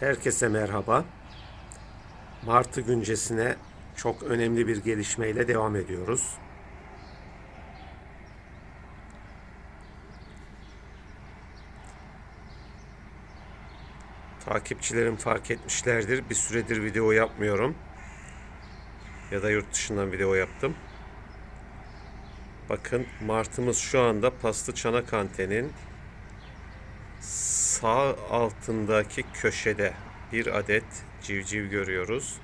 Herkese merhaba. Martı güncesine çok önemli bir gelişmeyle devam ediyoruz. Takipçilerim fark etmişlerdir. Bir süredir video yapmıyorum. Ya da yurt dışından video yaptım. Bakın martımız şu anda Paslı Çanak Anten'in sağ altındaki köşede bir adet civciv görüyoruz.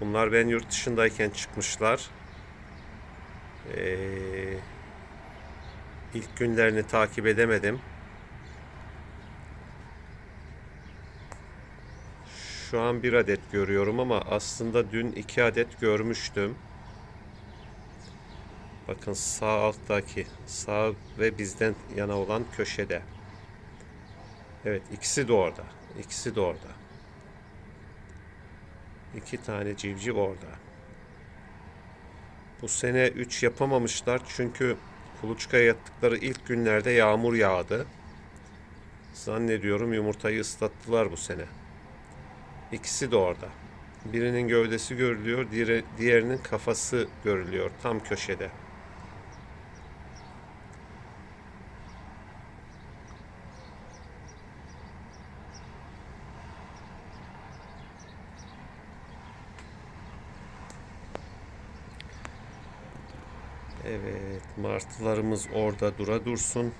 Bunlar ben yurt dışındayken çıkmışlar. Ee, ilk günlerini takip edemedim. Şu an bir adet görüyorum ama aslında dün iki adet görmüştüm. Bakın sağ alttaki sağ ve bizden yana olan köşede. Evet ikisi de orada. İkisi de orada. İki tane civciv orada. Bu sene 3 yapamamışlar çünkü kuluçkaya yattıkları ilk günlerde yağmur yağdı. Zannediyorum yumurtayı ıslattılar bu sene. İkisi de orada. Birinin gövdesi görülüyor, diğeri, diğerinin kafası görülüyor tam köşede. Evet, martılarımız orada dura dursun.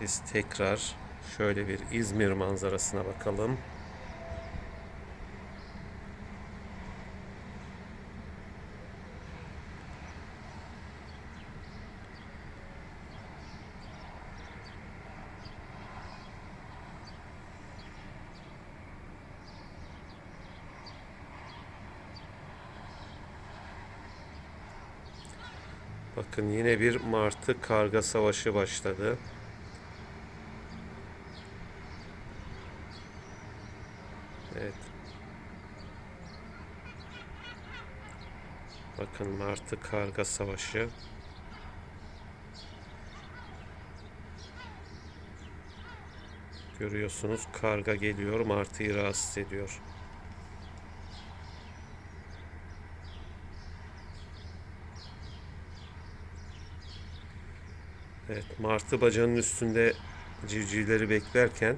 Biz tekrar şöyle bir İzmir manzarasına bakalım. Bakın yine bir martı karga savaşı başladı. Evet. Bakın martı karga savaşı. Görüyorsunuz karga geliyor martıyı rahatsız ediyor. Evet, martı bacanın üstünde civcivleri beklerken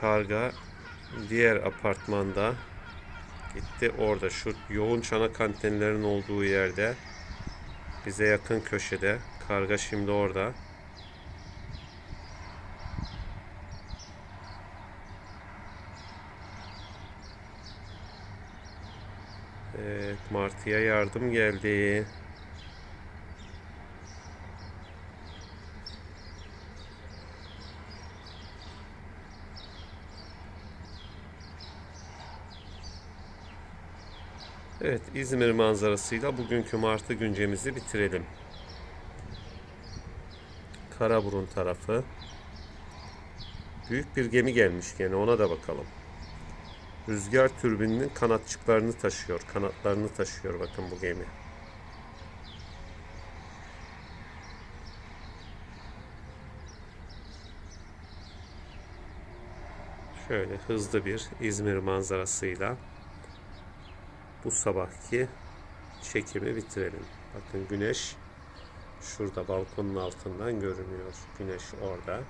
karga diğer apartmanda gitti orada şu yoğun çanak antenlerin olduğu yerde bize yakın köşede karga şimdi orada Evet, Martı'ya yardım geldi. Evet, İzmir manzarasıyla bugünkü Martı güncemizi bitirelim. Karaburun tarafı. Büyük bir gemi gelmiş gene ona da bakalım. Rüzgar türbininin kanatçıklarını taşıyor, kanatlarını taşıyor bakın bu gemi. Şöyle hızlı bir İzmir manzarasıyla bu sabahki çekimi bitirelim. Bakın güneş şurada balkonun altından görünüyor. Güneş orada.